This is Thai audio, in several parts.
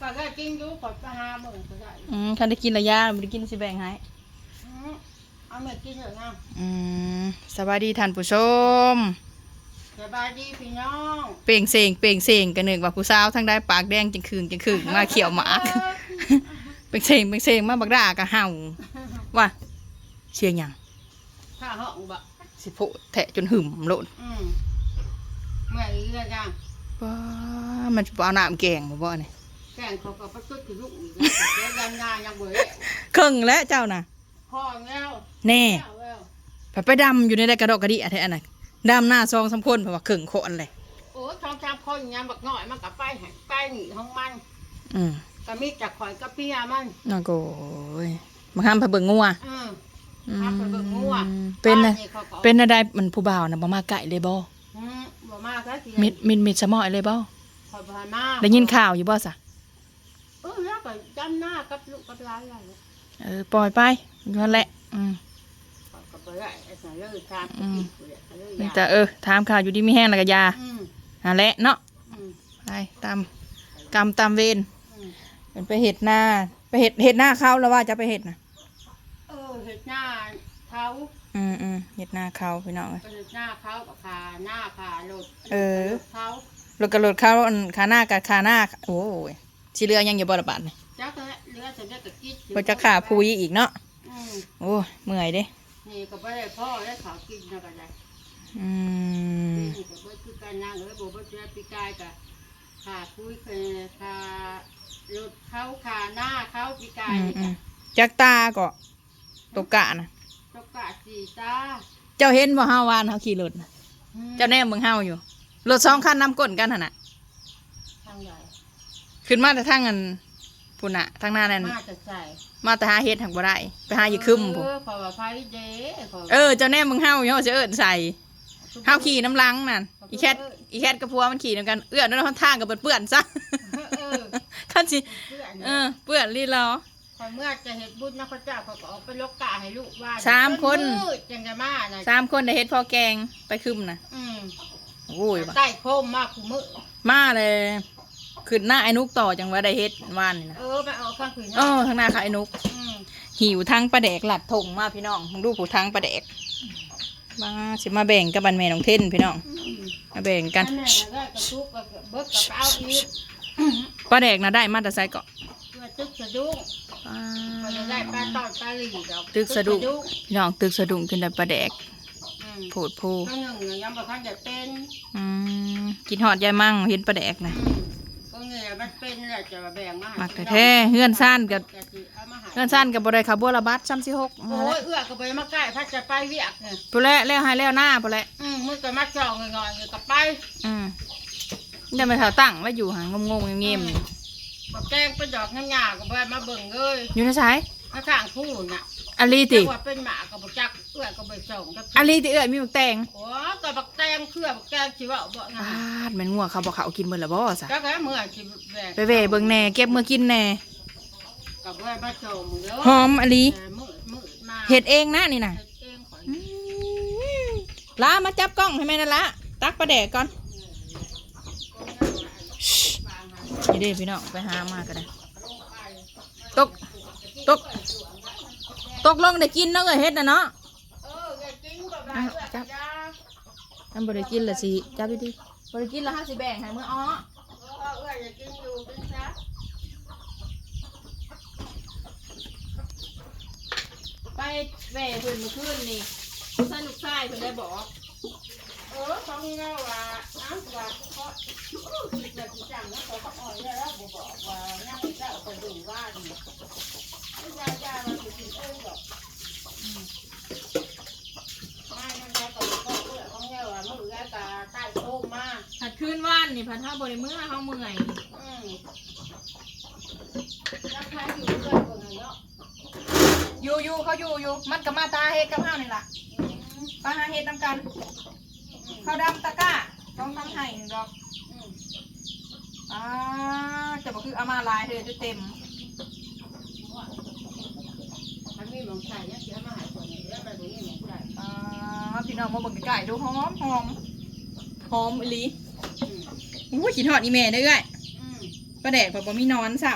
ก็ได้กินอยู่ขอดไปหาหมื่นก็ได้อืมคันได้กินระยะบ่ได้กินสิแบ่งให้อืมเอาเมื่อกินเลยนะอืมสวัสดีท่านผู้ชม สบายดีพี่น้องเป่งเสงเป่งเสงกันนึกว่าผู้สาวทั้งได้ปากแดงจังคืนจังคืนมาเขียวหมากเป่งเสงเป่งเสงมาบักด่าก็เห่าว่าเชียงหยังข้าห้องบะสิโพะแทะจนหึมโลดอืมเมื่อเรื่องยัง ว้ามันสิบ่เอาน้ำแกงบ่บ่นี่แกงเขาก็ประตุดคือลูกอีกแล้วแต่ยันงานยังเบื่อแล้วครึ่งแล้วเจ้าน่ะพ่อแล้วแน่แล้วแล้วไปไปดำอยู่ในได้กระดอกกระดิอะแท้อันน่ะดำหน้าซองสำคนเพราะว่าครึ่งโคนเลยโอ้ทองจำคนยังบักน้อยมันกับไปใหายไปหนีของมัน อืมก็มีจากข่อยกับเปียมันน่าโกยมาห้ามไปเบิ่งงัวอืมอืครับไปเบิ่งงัวมเป็นน่ะบ้าขาก็เป็นอะไรมันผู้บ่าวน่ะบ่มาไก่เลยบ่อืมบ่มากก็สิมิดมิดมิดสมอยเลยบ่ข่อยบ่ให้มาได้ยินข่าวอยู่บ่ซะเออแล้ว ก็จำหน้ากับลูกกับหลานอะไรเออปล่อยไปนั่นแหละ อืมข่อยก็บ่ได้ไอ้สันเลยตามอืมที่เลยก็เลยมียาแต่เออถามข่าวอยู่ดีมีแห้งแล้วก็ยาอืมนั่นแหละเนาะอืมไปตามกรรมตามเวรอืมเป็นไปเฮ็ดหน้า ไปเฮ็ดเฮ็ดหน้าเขาแล้วว่าจะไปเฮ็ดน่ะเออเห็ดหน้าเขาอืมอืมเฮ็ดหน้าเขาพี่น้องเอ้ย ก็เห็ดหน้าเขากับขาหน้าขาโลดเออ เขา รถกระโดดเขาอันขาหน้ากับขาหน้า โอ้ย สิเหลือยังอยู่บ่ละบาดนี่จักแล้วเรือจะได้กับกิดบ่จะขาพุยอีกเนาะอืมโอ้ยเมื่อยเด้นี่ก็บ่ได้พ่อได้เขากินนะก็ได้อืมนี่ก็บ่คือการนั่งเอ้ยบ่บ่เจอปีกายกับขาคุยเคยขารถเขาขาหน้าเขาปีกายอืมนี่อืก็มจักตาก็ตกกะนะตกกะสีตาเจ้าเห็นบ่เฮาวานเฮาขี่รถน่ะอืม เจ้าแน่มึงเฮาอยู่รถสองคันนำก้นกันหั่นน่ะทางใหญ่ ขึ้นมาแต่ทางอันพุ่นน่ะทางหน้านั่นมาจะใส่มาแต่หาเฮ็ดหักบ่ได้ไปหาอยู่คึมพุ่นเออเพราะว่าไฟเด้ขเออเจ้าแน่มึงเฮาอยู่เฮาสิเอิ้นใส่เฮาขี่น้ำลังนั่นอีแคทอีแคทกับผัวมันขี่นำกันเอื้อนแล้วทางก็เปื้อนๆซะเออคันสิเพื่อนเออเปื้อนลีรอพอเมื่อจะเห็ดบุญนะพระเจ้าเขาก็ออกไปลกกาให้ลูกว่าสามคนมืดจังจะมาน่ะสามคนได้เฮ็ดพอแกงไปคึมน่ะอืมโอ้ยว่ะใต้โคมมากคู่มือมาเลย ขึ้นหน้าไอ้นุกต่อจังว่าได้เฮ็ดวานนี่นะเออไปเอาข้างคืนเออทางหน้าค่ะไอ้นุก อืมหิวทั้งปลาแดกหลัดถงมาพี่น้องมึงดูผู้ทั้งปลาแดกมาสิมาแบ่งกับบันแม่น้องเท่นพี่น้องอืมมาแบ่งกันอันนั้นน่ะได้กระทุกกับเบิกกับเอาอีกปลาแดกนะได้มาแต่ไซเกาะเพื่อตึกสะดุ้งก็จะได้ปลาตอดปลาหลีดอกตึกสะดุ้งพี่น้องตึกสะดุ้งขึ้นได้ปลาแดกอืมโผดโพข้างหนึ่งเนี่ยยังบ่ทันจะเป็นอืมกินหอดยายมั่งเห็นปลาแดกนะอืม ก็เงี้ยมันเป็นแหละจะมาแบ่งมาให้มักแต่แท้เฮือนซ่านกับจะสิเอามาให้เฮือนซ่านกับบ่ได้ขับบัวระบัดซ้ำสิหกมาโอ้แล้วยเอื้อก็ไปมาใกล้ถ้าจะไปเวียกเนี่ยปุแล้วแล้วให้แล้วหน้าปุแล้วอืมมึงก็มาจองงอยๆก็ไปอืมนี่ไม่ถาตั้งไว้อยู่ห่างงงๆเงียบๆนี่บักแกงไปดอกน้ำยาก็ไปมาเบิ่งเลยอยู่ในสายมาข้างผู้น่ะ อลีติแต่ว่าเป็นหมาก็บ่จักเอื้อก็ไปส่งกับอลีติเอ้ยมีหมึกแตงโอ้ก็บักแตงเครือบักแตงสิว่าบ่นะปาดแมันงัวเขาบอกเขาเอากินเบิ่ละบ่ซะจักแค่เมื่อสิแบ่งไปเว่เบิ่งแหน่เก็บมือกินแหน่ก็บ่มาส่งเด้อหอมอลีแต่มืดมืดมาเฮ็ดเองนะนี่น่ะเฮ็ดเองขอนอืมลามาจับกล้องให้แม่นั่นละตักปลาแดกก่อนนี่เด้พี่น้องไปหามาก็ได้ตกตก ตกลงได้กินเนาะเอ้ยเฮ็ดน่ะเนาะเอออย่ากินก็ได้อะเอื้อจับจ้าอันบ่ได้กินละสิจับดีๆบ่ได้กินละห้าสิแบ่งให้มื้ออ้อเออเอื้ออย่ากินอยู่กินซะไปแหว่เพิ่นเมื่อคืนนี่สนุกใช่เพิ่นได้บอก เออของนี่นะว่าน้ำว่าเพราะคิดว่าสิจังนะเขาก็อ่อนแล้วบ่บอกว่ายังไม่ได้เอาไปดูว่านี่ไม่ยายามันสิกินเองด อกอืมไม่มันจะก็ก็เอื้อของเนี่ยว่ามือแล้วก็ใต้โต๊ะมาผัดคืนว่านนี่ผัดเท่าบ่ได้มื้อเฮาเมื่อยอืมรักใครอยู่ด้วยคนน่ะเนาะอยู่อยู่เขาอยู่อยู่มันก็มาตาเฮ็ดกับเฮานี่ล่ะอืมมาหาเฮ็ดนำกันอืมเขาดำตะกร้าต้องทั้งไห้ดอกอืมอ่าจะบ่คือเอามาลายเธอจะเต็ม มันมีหมองใส่เนี่ยเสียมาหาคนเนี่ยแล้วมันบ่มีหมองใส่อ่าพี่น้องมาเบิ่งไก่ดูหอมหอมหอมอีหลีอืมอุ้ยขี้ทอดอีแม่เด้อเอ้ยอืมประแดกแบบบ่มีนอนซ้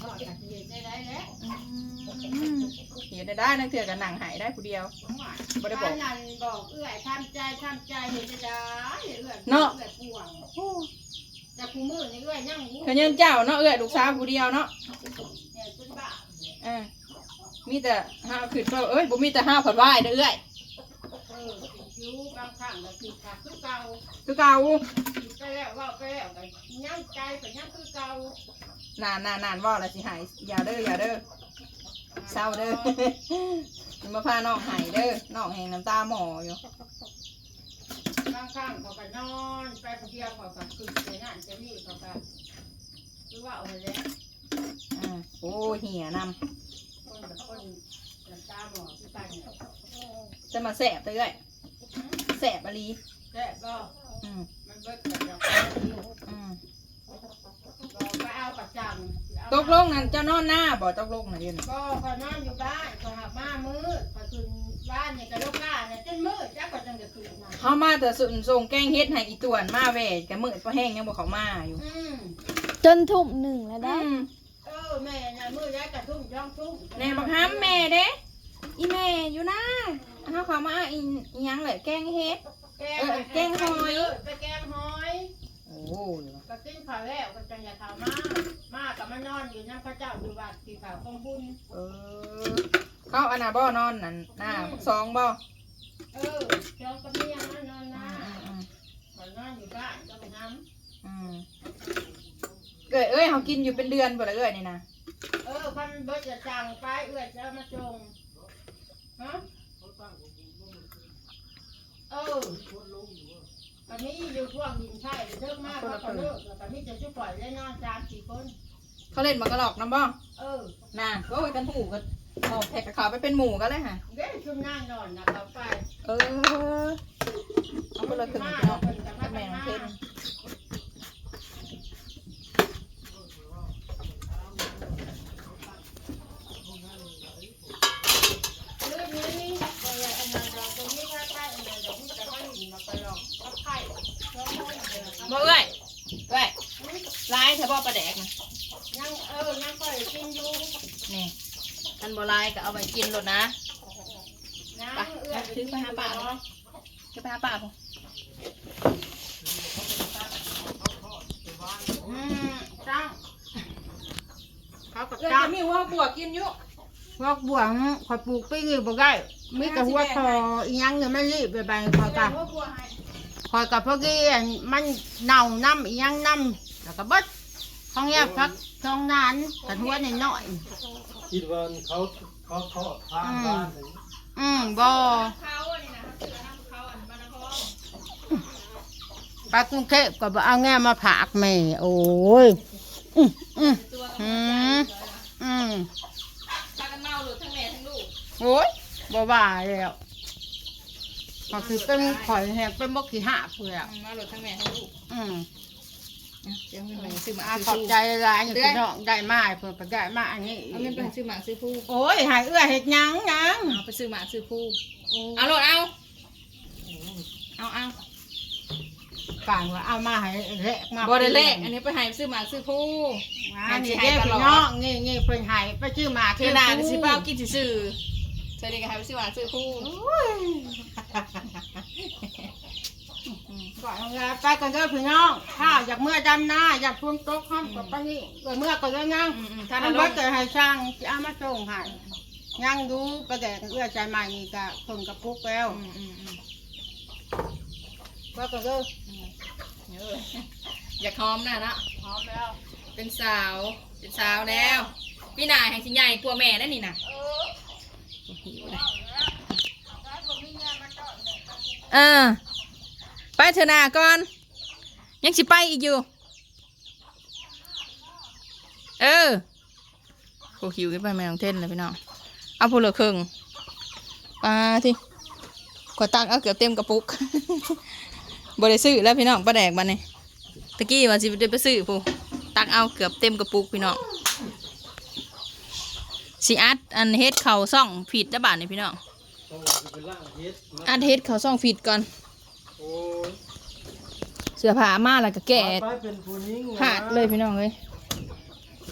ทอดกระเทียมได้ได้แล้วำเห็นได้ได้นักเถื่อกันหนังหายได้ผู้เดียว บ่ได้บอกบ้านนั้นบอกเอื้อยทำใจทำใจเห็นจะได้เอื้อยเนาะ เอื้อยป่วงแต่กูมือนี่เอื้อยยังงูเขายังเจ้าเนาะเอ้ยลูกสาวผู้เดียวเนาะ เนี่ยเป็นบ้าเออ มีแต่ห้าวขึ้นก็เอ้ยบ่มีแต่ห้าวผัดว่ายเด้อเอ้ยเออติดคิ้วบางครั้งก็ติดขาคือเก่าคือเก่าติดไปแล้วว่าไปแล้วก็ย่างใจก็ย่างคือเก่านานนานนานว่าละสิหายอย่าเด้ออย่าเด้อเศร้าเด้ออย่ามาพาน้องหายเด้อน้องแหงน้ำตาหมออยู่บางครั้งเขาก็นอนไปคนเดียวเขาก็คือไปนั่นไปนี่เขาก็คือว่าเอาไว้แล้วอ่าโอ้เหี่ยน คนแบบคนน้ำตาหมอที่ตายเนี่ยำจะมาแสบเด้อเอ้ยแสบอะลีแต่ก็อืมมันเบิดกับเราอืมก็ไปเอาประจำตกลงนั่นเจ้านอนหน้าบ่ตกลงน่ะเดี๋ยวนี้ก็พอนอนอยู่บ้านก็หักมามืดพอคืนบ้านเนี่ยก็ลูกบ้านเนี่ยจนมืดจ้าก็จังจะคืนนะเขามาแต่ส่งส่งแกงเฮ็ดให้อีตวนมาแหวกกะมืดพอแห้งยังบ่เขามาอยู่อืมจนทุ่มหนึ่งแล้วได้ อืม เออแม่น่ะมืดย้ายกระทุ่มจ้องทุ่มแน่บักฮัมแม่เด้อีแม่อยู่นะเขาเขามาอีอีหยังแหละแกงเฮ็ด แกเออแกงหอย ไปแกงหอยโอ้ยก็กินข้าวแล้วก็จังอย่าถามมามากับมานอนอยู่นั่งพระเจ้าอยู่วัดที่ข่าวของบุญ เออเขาอันน่ะบ่นอนนั่นหน้าสองบ่เออเจ้าก็มีอย่างนั้นนอนอืนะมอืมก่อนนอนอยู่บ้านก็ไปน้อืม เอ้ยเอ้ยเขากินอยู่เป็นเดือนบ่ละเอ้ยนี่นะำเออพันเบิดจะจังไปเอื้อจะมาจงฮะเออตอนนี้อยู่พวกหินไช่เลิกมากเขาก็เลิกแล้วตอนนี้จะช่วยปล่อยได้นอนสามสี่คน เขาเล่นมากระหลอกน้ำบ่เออน่ะโอ้ยกันหูกันออกแทกกับเขาไปเป็นหมูกันเลยฮะเด้ชุมนั่งนอนนะเขาไป เออเอาคนละครึ่งมาพี่น้องเป็นกับกับแม่น้องเทน เรื่องนี้เอออันนั้นเราตรงนี้ถ้าใกล้อันนั้นเราจะไม่หินมาไปหรอกถ้าไข่ก็ไม่เดือด บ่เอ้ยเอ้ย ร้ายเธอบ่ประแดกนะยังเออยังก็กินอยู่นี่อันบ่ร้ายก็เอาไปกินรถนะนะไปเอื้อถือไปหาป่าเนาะจะไปหาป่าพ่ออืมจังเขากับเอ้ยจังจะมีหัวบวกกินอยู่พวกบวงคอยปลูกปิ้งอยู่บ่ได้มีแต่หัวคออีหยังเนี่ยไม่รีบไปไปคอยกับหัวบวกให้คอยกับพวกนี้อันมันเน่าน้ำอีหยังน้ำแล้วก็เบิด ท้องแยกพักท้องนานกันหัวนิดหน่อยคิดว่าเขาเขาเขาทางบ้านเลยอืมบ่เขาอันนี้นะเสือน้ำเขาอันบ้านนครไปกรุงเทพก็บ่เอาแง่มาผากแม่ โอ้ยอืมอืมตัวกับอืมอืมพากันเมาหลุดทั้งแม่ทั้งลูกโอ้ยบ่ว่าแล้วก็คือเป็นข่อยแหกเป็นบกขี้หาเปลือกมาหลุดทั้งแม่ทั้งลูกอืม เดี๋ยวเงินไปซื้อหมาอาซื้อขอบผู้ใจหลายอยู่พี่น้องได้มาเพิ่นก็ได้มาอันนี้เอาเงินไปซื้อหมาซื้อผู้โอ้ยหายเอื้อเฮ็ดหยังหยังเอาไปซื้อหมาซื้อผู้เอาโหลดเอาเอาเอากลางว่าเอามาให้เละมาบอได้เลขอันนี้ไปให้ซื้อหมาซื้อผู้อันนี้เด้พี่น้องนี่นี่เพิ่นให้ไปชื่อมาคือหนาก็สิเป้ากินซื่อๆใช่ดีก็ให้ไปซื้อหมาซื้อผู้โอ้ย ก่อนเอาไปกันเด้อพี่น้องข้าวอยากเมื่อดำหน้าอยากช่วงตกห้องกับไปนี่เกิดเมื่อก็ได้ยังอืมๆถ้าอัเรานลว่างเกิดให้ช่างจะเอามาส่งให้ยังดูประแดกเอื้อใจใหม่นี่ก็คนกับปุ๊กแล้วอืมอืมอืมว่าก็เด้อเอออยากหอมนะนะพร้อมแล้วเป็นสาว เป็นสาวแล้ว พี่นายแห่งสิใหญ่กลัวแม่นั่นนี่นะหิวเลยเออ ไปเถอะนาก่อน ยังสิไปอีกอยู่ เออโหหิวกันไปแมงเท่นเลยพี่น้อง เอาพูดเลยครึ่งปลาที่ขวดตักเอาเกือบเต็มกระปุกบริซื้อแล้วพี่น้องปลาแดกบันนี่ยตะกี้ว่าสิได้ไปซื้อผู้ตักเอาเกือบเต็มกระปุกพี่น้องสิอัดอันเฮ็ดเข่าซ่องผิดนะบาทนี่พี่น้องอัดเฮ็ดเข่าซ่องผิดก่อน โอ้ยเสื้อผ้ามาแล้วก็แกะไปเป็นผู้หญิงหาดเลยพี่น้องเลย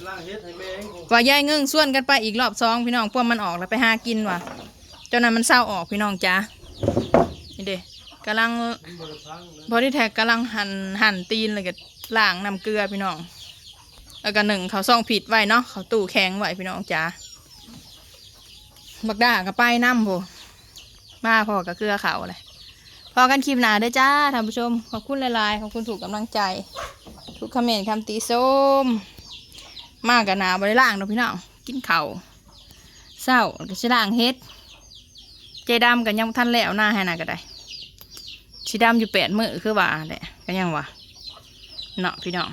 ล่างเฮ็ดให้แม่เองว่ายายเงิ่งส่วนกันไปอีกรอบสองพี่น้องพวกมันออกแล้วไปหากินว่ะเจ้านั้นมันเศร้าออกพี่น้องจ้านี่เด้กำลังมันบ่ได้พังนะบอดี้แท็กกำลังหั่นหั่นตีนเลยก็ล้างน้ำเกลือพี่น้องแล้วก็หนึ่งเขาซ่องผิดไว้เนาะเขาตู้แข็งไว้พี่น้องจ้าบักด่าก็ไปน้ำโบมาพอกับเกลือเขาเลย พอกันคลิปหนาเด้อจ้าท่านผู้ชม ขอบคุณหลายๆ ขอบคุณถูกกำลังใจ ทุกคอมเมนต์คำตีส้ม มากกับหนาบริล่างเนาะพี่น้องกินเข่าเศร้าก็ชิล่างเฮ็ด เจดำกันยังท่านแล้วหน้าให้หนาก็ได้ชีดำอยู่แปดมือคือว่าแหละก็ยังว่าเนาะพี่น้อง